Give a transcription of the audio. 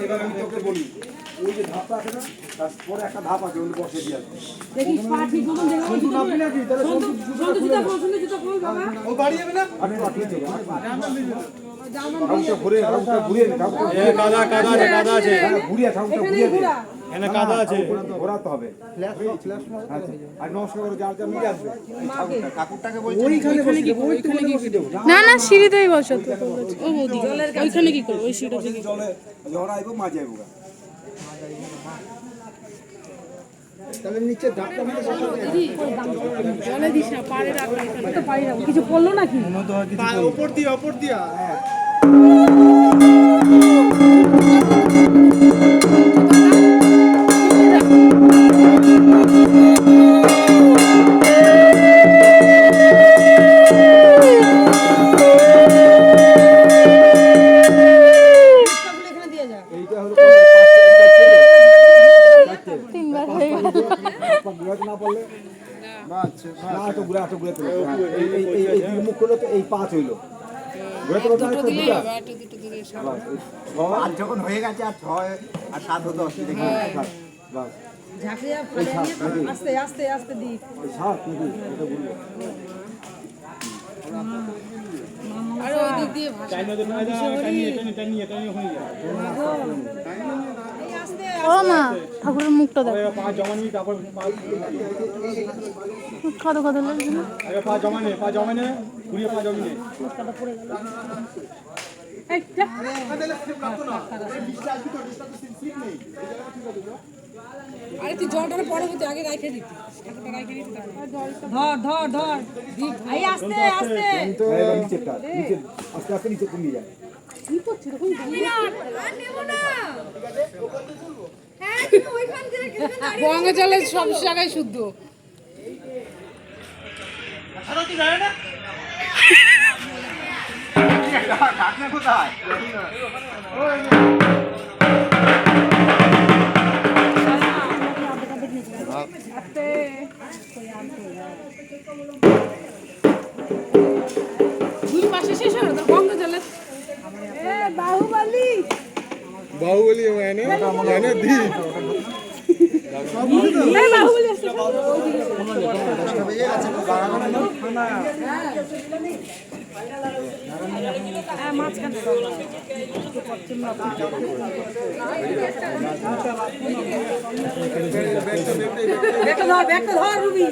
এবার আমি তোকে বলি ওই যে ধাপটা আছে না তার একটা ধাপ আছে ওই বসে দিয়ে আসবে দেখিস পা ঠিক মতন দেখো সন্তু নামবি নাকি তাহলে সন্তু সন্তু জুতা পর সন্তু জুতা পর বাবা ও বাড়ি যাবে না আরে পা ঠিক আছে ঠাকুরটা ঘুরে ঘুরিয়ে কাদা কাদা কাদা আছে। হ্যাঁ, ঘুরিয়ে ঠাকুরটা ঘুরিয়ে দে। ঘোরা কাদা আছে। ঘোরাতে- ঘোরাতে হবে। আর নমস্কার করে যার যা মিলে আসবে। কাকুরটাকে বলছি ওইখানে বসে ওইখানে বসে না না সিঁড়িতেই বসো তো। ও বৌদি ওইখানে কি করব? ওই সিঁড়িটা যদি জলে ঝড় আইবো মাঝে আইবো তাহলে নিচে ধাপটা মানে জলে দিস না পাড়ে রাখ তো পারি না কিছু পড়ল নাকি? ওপর দিয়া ওপর দিয়া। সবগুলো তো ঘুরে তো ঘুরে এই এই এই এই দুই মুখ করলে তো এই পাঁচ হইল ঘুরাতে না তো আর যখন হয়ে গেছে আর ছয় আর সাত হতে অসুবিধা। বাস, নিয়ে আস্তে আস্তে আস্তে দি সাত নাকি এটা ঘুরবে আর ওই দিক দিয়ে ভাসা এই আস্তে ও মা ঠাকুরের মুখটা দেখ। কত কত লাগছে না পা জমা নে? পা জমা নে ঘুরিয়ে পা জমি নে এই যা আরে তুই জলটা পরে হতে আগে রাখে দিতি। ঠাকুরটা রাখে দিতি ধর ধর ধর এই আস্তে আস্তে। হ্যাঁ, নিচে আস্তে আস্তে নিচে কমিয়ে যায়। কি করছিস? এরকম গঙ্গা জলে সব জায়গায় শুদ্ধ। কোথায় দুই পাশে শেষ হলো তো গঙ্গা জলে বাহুবলি। বাহুবলি মানে? মানে দি। ব্যাগটা ধর ব্যাগটা ধর রুবি।